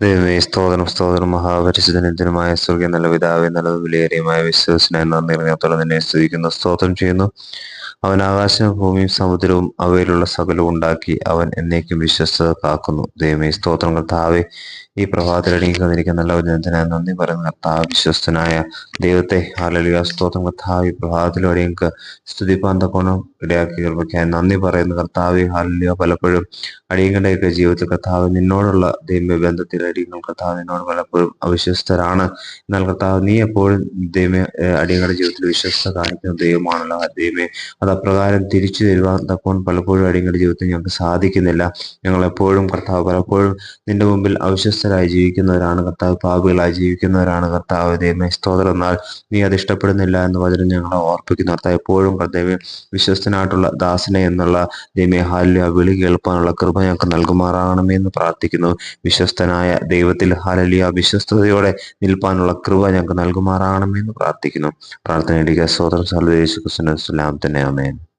ദൈവമേ സ്തോത്രം സ്തോത്രം മഹാപരിശുദ്ധനത്തിനുമായ സ്വർഗീയ നല്ല പിതാവെ നല്ലത് വിലയേറിയമായ വിശ്വസനായ നന്ദി നിന്നെ സ്തുതിക്കുന്നു സ്തോത്രം ചെയ്യുന്നു. അവൻ ആകാശവും ഭൂമിയും സമുദ്രവും അവയിലുള്ള സകലവും ഉണ്ടാക്കി അവൻ എന്നേക്കും വിശ്വസ്തത കാക്കുന്നു. ദൈവമേ സ്തോത്രങ്ങൾ താവേ ഈ പ്രഭാതത്തിൽ അടങ്ങി തന്നിരിക്കുന്ന നല്ല ജനത്തിനായി നന്ദി പറയുന്ന. കർത്താവ് വിശ്വസ്തനായ ദൈവത്തെ. ഹാലലിയ സ്തോത്രം. കർത്താവ് ഈ ഞങ്ങൾക്ക് അടിയങ്ങൾക്ക് സ്തുതിപ്പാൻ തക്കോണം ഇടയാക്കി കൃപയ്ക്കായി നന്ദി പറയുന്ന. കർത്താവ് ഹാലലിയ പലപ്പോഴും അടിയങ്ങളുടെയൊക്കെ ജീവിതത്തിൽ കർത്താവ് നിന്നോടുള്ള ദൈവ ബന്ധത്തിൽ അടിയങ്ങൾ കർത്താവ് നിന്നോട് പലപ്പോഴും അവിശ്വസ്തരാണ്. എന്നാൽ കർത്താവ് നീ എപ്പോഴും ഏഹ് അടിയങ്ങളുടെ ജീവിതത്തിൽ വിശ്വസ്ത കാണിക്കുന്ന ദൈവമാണല്ലോ. ദൈവമേ അത് അപ്രകാരം തിരിച്ചു തരുവാൻ തക്കോൺ പലപ്പോഴും അടിയങ്ങളുടെ ജീവിതത്തിൽ ഞങ്ങൾക്ക് സാധിക്കുന്നില്ല. ഞങ്ങൾ എപ്പോഴും കർത്താവ് പലപ്പോഴും നിന്റെ മുമ്പിൽ അവിശ്വസ്തരായി ജീവിക്കുന്നവരാണ്. കർത്താവ് പാപികളായി ജീവിക്കുന്നവരാണ്. കർത്താവ് ദൈവമേ സ്തോത്രം. എന്നാൽ നീ അത് ഇഷ്ടപ്പെടുന്നില്ല എന്ന് വചനം ഞങ്ങളെ ഓർപ്പിക്കുന്നു. കർത്താവ് എപ്പോഴും കർത്താവ് വിശ്വസ്തനായിട്ടുള്ള ദാസനെ എന്നുള്ള ദൈവമേ ഹാലിയ വിളി കേൾപ്പാനുള്ള കൃപ ഞങ്ങൾക്ക് നൽകുമാറാകണമേ എന്ന് പ്രാർത്ഥിക്കുന്നു. വിശ്വസ്തനായ ദൈവത്തിൽ ഹാലലിയ വിശ്വസ്തയോടെ നിൽപ്പാനുള്ള കൃപ ഞങ്ങൾക്ക് നൽകുമാറാകണമേ എന്ന് പ്രാർത്ഥിക്കുന്നു. പ്രാർത്ഥനയിലേക്ക് സ്വതന്ത്രം സ്ലാം തന്നെ in.